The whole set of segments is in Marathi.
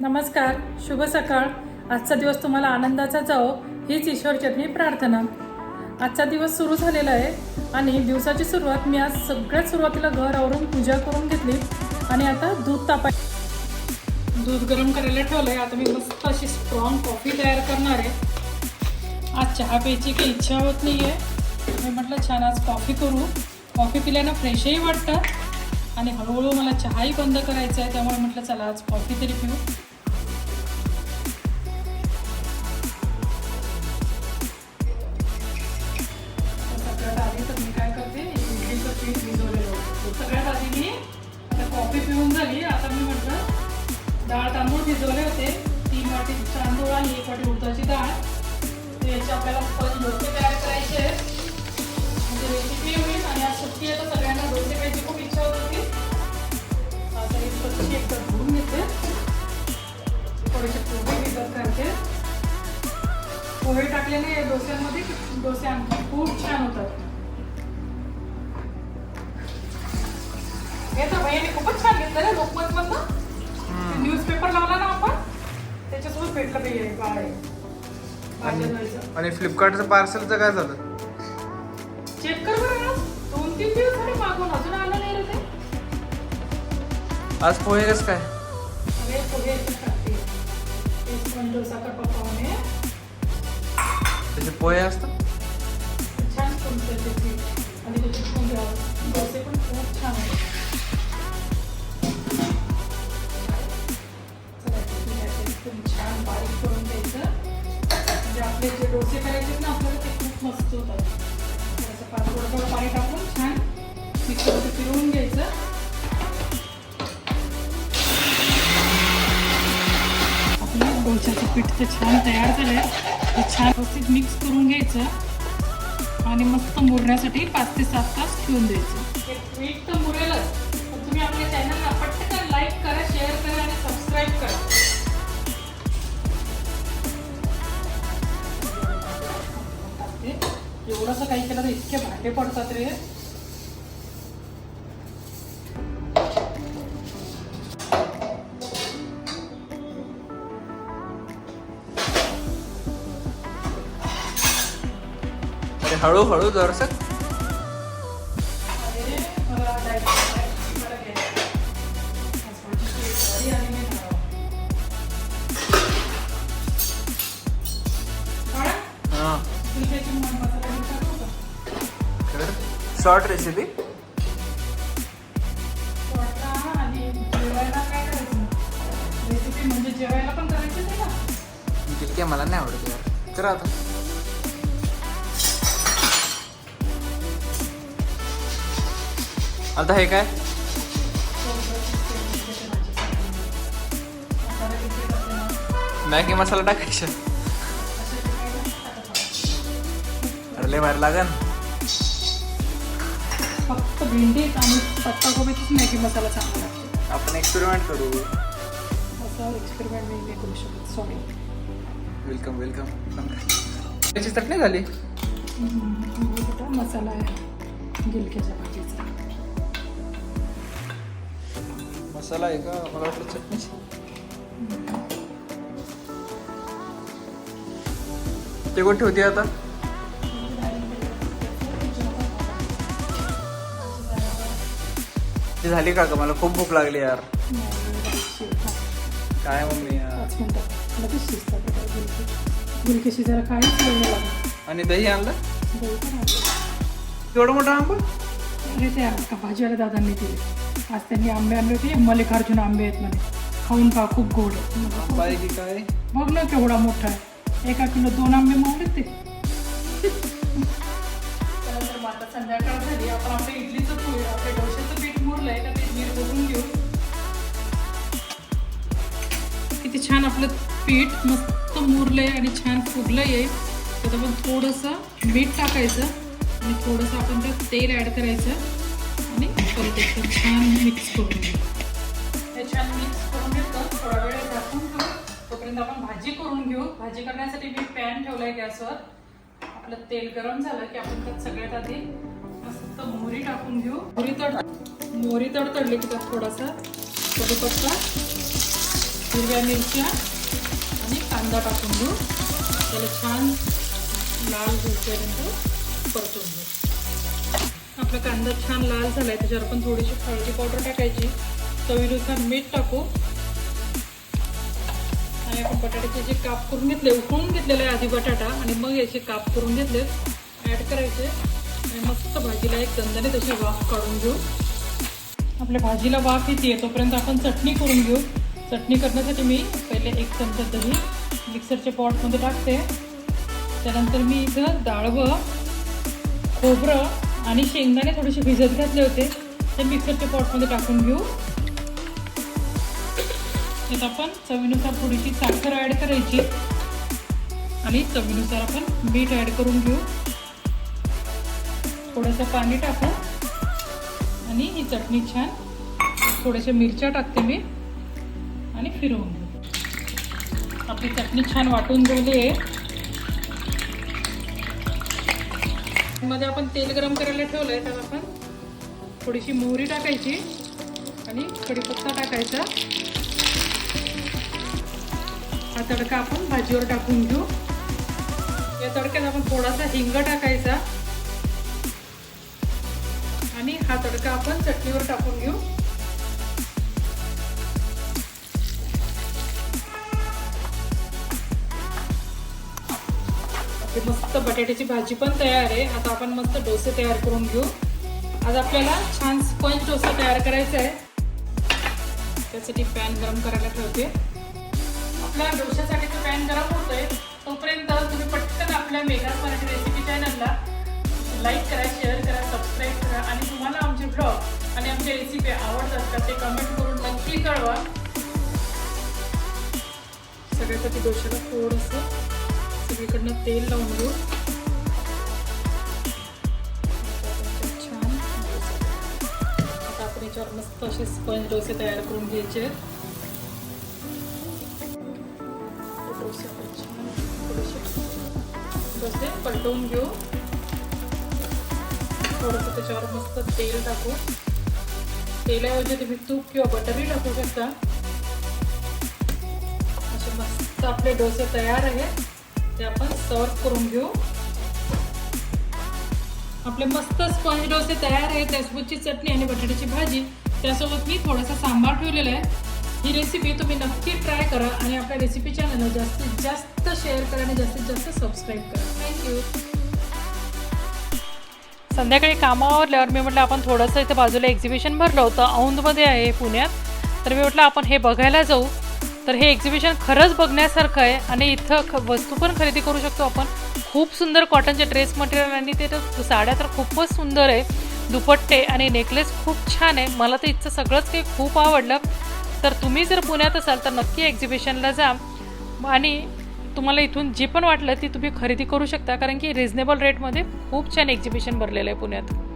नमस्कार शुभ सकाळ. आजचा दिवस तुम्हाला आनंदाचा जाओ हीच ईश्वरचरणी प्रार्थना. आजचा दिवस सुरू झालेला आहे आणि दिवसाची सुरुवात मी आज सगळ्यात सुरुवातीला घर आवरून पूजा करून घेतली आणि आता दूध तापाय दूध गरम करायला ठेवलं आहे आता मी मस्त अशी स्ट्रॉंग कॉफी तयार करणार आहे. आज चहा प्यायची काही इच्छा होत नाही आहे मी म्हटलं छान आज कॉफी करू. कॉफी पिल्यानं फ्रेशही वाटतं. आणि हळूहळू मला चहाही बंद करायचा आहे त्यामुळे म्हटलं चला आज कॉफी तरी पिऊ. पीठ भिजवलेलं होतं. सगळ्यात आधी मी आता कॉफी पिऊन झाली आता मी म्हटलं डाळ तांदूळ भिजवले होते तीन वाटी तांदूळ आणि एक वाटी उडदाची डाळ तर याचे आपल्याला पण डोसे तयार करायचे म्हणजे रेसिपी होईल आणि आज सुट्टी आहे तर सगळ्यांना डोसे खायची खूप इच्छा होत होती आता ही स्वच्छ एकदा धुवून घेते थोडेसे पोहे भिजत करते पोहे टाकल्याने डोस्यांमध्ये डोसे आणखी खूप छान होतात हे तर भैयाने खूपच छान घेतलं रे लोकमत मधनं न्यूजपेपर लावला ना आपण त्याच्यासोबत भेटलं भैया. आणि फ्लिपकार्टचं पार्सलचं काय झालं? चेक कर बरं. दोन तीन दिवस झाले मागून अजून आलं नाही रे ते. आज पोहे कसं काय? अरे पोहे त्याचे असतात? छान तुमचं आणि त्याचे पण डोसे पण त्याचं पीठ तर छान तयार झालं. आहे छान व्यवस्थित मिक्स करून घ्यायचं. आणि मस्त मुरण्यासाठी पाच ते सात तास ठेवून द्यायचं. हे पीठ तर मुरेलच. तुम्ही आपल्या चॅनलला पटकन लाईक करा शेअर करा आणि सबस्क्राईब करा. एवढंसं काही केलं तर इतके भांडे पडतात रे. विचारू का? Short recipe? म्हणजे जेवायला पण करायची मला नाही आवडत यार. करा आता. आता हे काय? मॅगी मसाला टाकायचा. अरे भारी लागन. फक्त भेंडीत आणि पत्ताकोबीच मॅगी मसाला चांगला लागतो. आपण एक्सपेरिमेंट करू. असं एक्सपेरिमेंट मी नाही करू शकत सॉरी वेलकम वेलकम त्याची चटणी झाली? मसाला आहे. गिलक्याच्या मसाला आहे का? मला वाटलं चटणी. ते कुठे होती आता? ती झाली का मला खूप भूक लागली यार. काय मम्मी आणि दही आणलं. केवढं मोठं आंबा? भाजीवाल्या दादांनी दिले. आज त्यांनी आंबे आणले होते मल्लिकार्जुन आंबे आहेत म्हणे. खाऊन पहा खूप गोड आहे. आहे की काय? बघ ना केवढा मोठा आहे. एका किलो दोन आंबे मागले ते. त्यानंतर मग आता संध्याकाळ झाली आपण आपल्या इडलीचं पीठ आपल्या डोश्याचं पीठ मुरलंय का ते बघून घेऊ. किती छान आपलं पीठ मस्त मुरलंय आणि छान फुगलंय. त्यात आपण थोडंसं मीठ टाकायचं आणि थोडंसं आपण त्यात तेल ॲड करायचं. परत एकदा छान मिक्स करून घ्यायचं हे छान मिक्स करून घेतलं थोडा वेळ झाकून घेऊ तोपर्यंत आपण भाजी करून घेऊ. भाजी करण्यासाठी मी पॅन ठेवलाय गॅसवर. आपलं तेल गरम झालं की आपण त्यात सगळ्यात आधी मस्त मोहरी टाकून घेऊ. मोहरी तड मोहरी तडतडली की त्यात थोडासा कढीपत्ता हिरव्या मिरच्या आणि कांदा टाकून घेऊ. त्याला छान लाल होईपर्यंत परतून घेऊ. आपला कांदा छान लाल झाला आहे त्याच्यावर आपण थोडीशी हळदी पावडर टाकायची. चवीनुसार मीठ टाकू. आणि आपण बटाट्याचे जे काप करून घेतले उकळून घेतलेले आहे आधी बटाटा आणि मग याचे काप करून घेतले ॲड करायचे. आणि मस्त भाजीला एक दंदाने तशी वाफ काढून घेऊ. आपल्या भाजीला वाफ येते तोपर्यंत आपण चटणी करून घेऊ. चटणी करण्यासाठी मी पहिले एक चमचा दही मिक्सरच्या पॉटमध्ये टाकते. त्यानंतर मी इथं डाळवं खोबरं आणि शेंगदाणे थोडेसे भिजत घातले होते. ते मिक्सरच्या पॉटमध्ये टाकून घेऊ. त्यात आपण चवीनुसार थोडीशी साखर ॲड करायची. आणि चवीनुसार आपण मीठ ॲड करून घेऊ. थोडंसं पाणी टाकू. आणि ही चटणी छान थोड्याशा मिरच्या टाकते मी. आणि फिरवून घेऊ. आपली चटणी छान वाटून झाली आहे मध्ये आपण तेल गरम करायला ठेवलं आहे त्यात आपण थोडीशी मोहरी टाकायची आणि कढीपत्ता टाकायचा. हा तडका आपण भाजीवर टाकून घेऊ. या तडक्यात आपण थोडासा हिंग टाकायचा. आणि हा तडका आपण चटणीवर टाकून घेऊ. मस्त बटाट्याची भाजी पण तयार आहे. आता आपण मस्त डोसे तयार करून घेऊ. आज आपल्याला छान स्पंज डोसा तयार करायचा आहे. त्यासाठी पॅन गरम करायला ठेवते. आपल्या डोशासाठी तो पॅन गरम होतोय. तोपर्यंत तुम्ही पटकन आपल्या मेघा मराठी रेसिपी चॅनलला लाईक करा शेअर करा सबस्क्राईब करा. आणि तुम्हाला आमचे ब्लॉग आणि आमच्या रेसिपी आवडतात का ते कमेंट करून नक्की कळवा. सगळ्यासाठी डोशाला थोडंसं सगळीकडनं तेल लावून घेऊ छान. आता आपण याच्यावर मस्त असे स्पंज डोसे तयार करून घ्यायचे आहेत. डोसे पलटवून घेऊ. थोडंसं त्याच्यावर मस्त तेल टाकू. तेलाऐवजी तुम्ही तूप किंवा बटरही टाकू शकता. असे मस्त आपले डोसे तयार आहेत. ते आपण सर्व करून घेऊ. आपले मस्त स्पंज डोसे तयार आहेत त्यासोबतची चटणी आणि बटाट्याची भाजी. त्यासोबत मी थोडासा सांबार ठेवलेला आहे. ही रेसिपी तुम्ही नक्की ट्राय करा आणि आपल्या रेसिपी चॅनलला जास्तीत जास्त शेअर करा आणि जास्तीत जास्त सबस्क्राईब करा. थँक्यू संध्याकाळी कामावरल्यावर मी म्हटलं आपण थोडंसं इथं बाजूला एक्झिबिशन भरलं होतं औंधमध्ये आहे पुण्यात. तर मी म्हटलं आपण हे बघायला जाऊ. तर हे एक्झिबिशन खरंच बघण्यासारखं आहे आणि इथं ख वस्तू पण खरेदी करू शकतो आपण. खूप सुंदर कॉटनचे ड्रेस मटेरियल आणि ते तर साड्या तर खूपच सुंदर आहे. दुपट्टे आणि नेकलेस खूप छान आहे. मला तर इथचं सगळंच काही खूप आवडलं. तर तुम्ही जर पुण्यात असाल तर नक्की एक्झिबिशनला जा. आणि तुम्हाला इथून जे पण वाटलं ती तुम्ही खरेदी करू शकता. कारण की रिझनेबल रेटमध्ये खूप छान एक्झिबिशन भरलेलं आहे पुण्यात.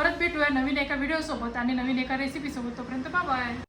परत भेटूया नवीन एका व्हिडिओसोबत आणि नवीन एका रेसिपीसोबत तोपर्यंत बाय